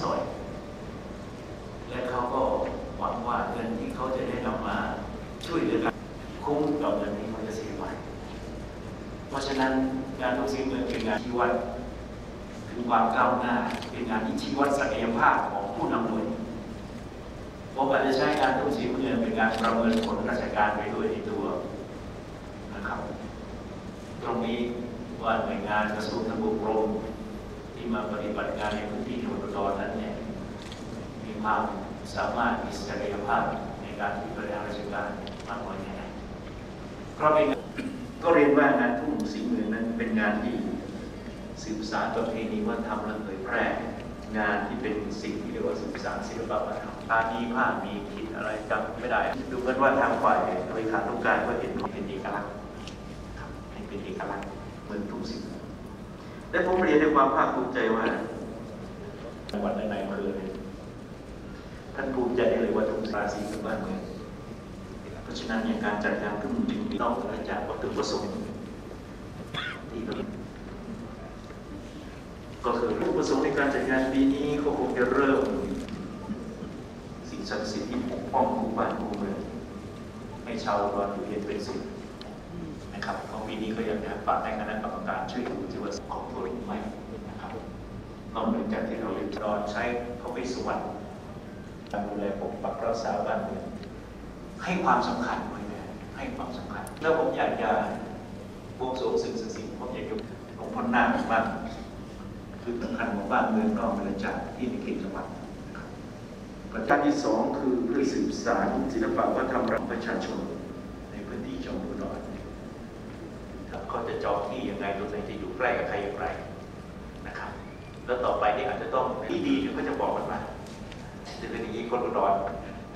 สอยและเขาก็หวังว่าเงินที่เขาจะได้นำมาช่วยเหลือกันคุ้มกับเงินที่เขาจะเสียไปเพราะฉะนั้นงานทุกสิ่งเมืองเป็นงานที่วัดถึงความก้าวหน้าเป็นงานที่ชี้วัดศักยภาพของผู้นำหน่วยผมอาจจะใช้งานทุกสิ่งเมืองเป็นการประเมินผลราชการไปด้วยในตัวนะครับ ตรงนี้ว่าหน่วยงานกระทรวงทบวงกรม ที่มาปฏิบัติงานในพื้นที่จังหวัดอุดรนั้นเนี่ยมีความสามารถมีศักยภาพในการที่บริหารราชการมากน้อยแค่ไหนเพราะเป็นก็เรียนว่างานทุ่งสีเมืองนั้นเป็นงานที่สืบสานประเพณีวัฒนธรรมและเผยแพร่งานที่เป็นสิ่งที่เรียกว่าสืบสานศิลปวัฒนธรรมผ้ามีผ้ามีขิดอะไรจำไม่ได้ ดูกันว่าทางฝ่ายบริหารต้องการก็เห็นเป็นเอกลักษณ์ครับให้เป็นเอกลักษณ์เหมือนทุกสิ่ง และผมเรียนด้วยความภาคภูมิใจว่าจังหวัดในอำเภอเนี่ยท่านภูมิใจได้เลยว่าทุกราศีคือบ้านเมืองเพราะฉะนั้นเนี่ยการจัดงานขึ้นจึงนอกเหนือจากวัตถุประสงค์ที่ก็คือวัตถุประสงค์ในการจัดงานปีนี้ก็คงจะเริ่มสิ่งศักดิ์สิทธิ์ที่ปกป้องคู่บ้านคู่เมืองให้ชาวอุดรอยู่เย็นเป็นสุขนะครับเพราะปีนี้ก็อยากจะฝากให้คณะกรรมการช่วยดูที่ว่าของตัวหรือไม่นะครับนอกจาก ที่เราเรียนรอนใช้พระวิสุวรรณการดูแลปกปักรักษาบ้านเมืองให้ความสำคัญด้วยนะให้ความสำคัญ แล้วผมอยากจะบวงสรวงสิ่งศักดิ์สิทธิ์ผมอยากจะหลวงพ่อนาคบ้านคือสำคัญของบ้านเมืองนอกเหนือจากที่ในเขตจังหวัดนะครับประการที่สองคือเพื่อสืบสานศิลปะวัฒนธรรมของประชาชน ในพื้นที่จังหวัดอุดรครับเขาจะจองที่ยังไงตรงไหนจะอยู่ใกล้กับใครอย่างไรนะครับ แล้วต่อไปนี่อาจจะต้องที่ดีถึงก็จะบอกกันมาจะเป็นอย่างนี้คนอุดร